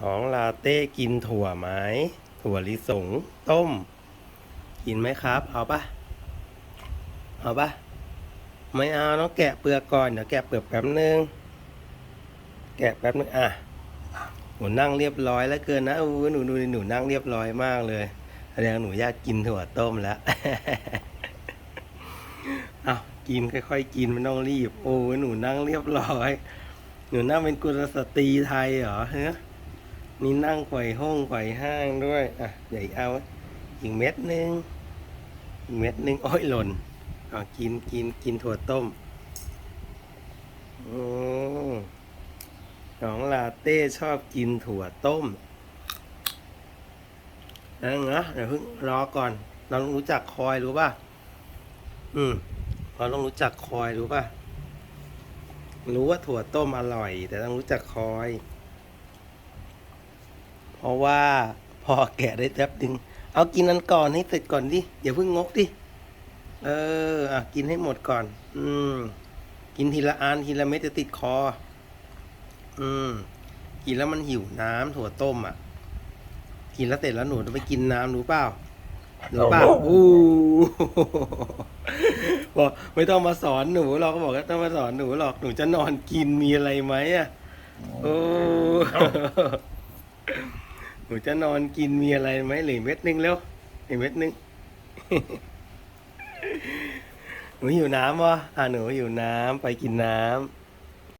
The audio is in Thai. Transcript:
น้องลาเต้กินถั่วไหมถั่วลิสงต้ม กินไหมครับ เอาปะเอาปะไม่เอาต้องแกะเปลือกก่อนเดี๋ยวแกะเปลือกแป๊บนึง แกะแป๊บนึงอะหนูนั่งเรียบร้อยแล้วเกินนะอู้หนูดูหนูนั่งเรียบร้อยมากเลยแสดงหนูอยากกินถั่วต้มแล้วเอากินค่อยๆกินไม่ต้องรีบ โอ้หนูนั่งเรียบร้อย หนูนั่งเป็นกุลสตรีไทยเหรอเฮ้ ยนี่นั่งไขว่ห้องไขว่ห้างด้วย อะเดี๋ยวเอาอีกเม็ดนึงอีกเม็ดนึงอ้อยหล่นเอากินกินกินถั่วต้มโอืมน้องลาเต้ชอบกินถั่วต้มนั่นนะเดี๋ยวเพิ่งรอก่อน เราต้องรู้จักคอยรู้ป่ะ อืมเราต้องรู้จักคอยรู้ป่ะ รู้ว่าถั่วต้มอร่อย แต่ต้องรู้จักคอย เพราะว่าพอแกะได้แป๊บดึงเอากินอันก่อนให้เสร็จก่อนดิอย่าเพิ่งงกดิเอออะกินให้หมดก่อน อืม กินทีละอันทีละเม็ดจะติดคอ อืม กินแล้วมันหิวน้ำถั่วต้มอะ กินแล้วเสร็จแล้วหนูจะไปกินน้ำรู้เปล่ารู้เปล่าอู้บอกไม่ต้องมาสอนหนูหรอกก็บอกว่าต้องมาสอนหนูหรอกหนูจะนอนกินมีอะไรไหมอะโอ้ หนูจะนอนกินมีอะไรไหมเหลือเม็ดนึงแล้วอีกเม็ดนึงหนูหิวน้ำวะอะหนูหิวน้ำไปกินน้ำ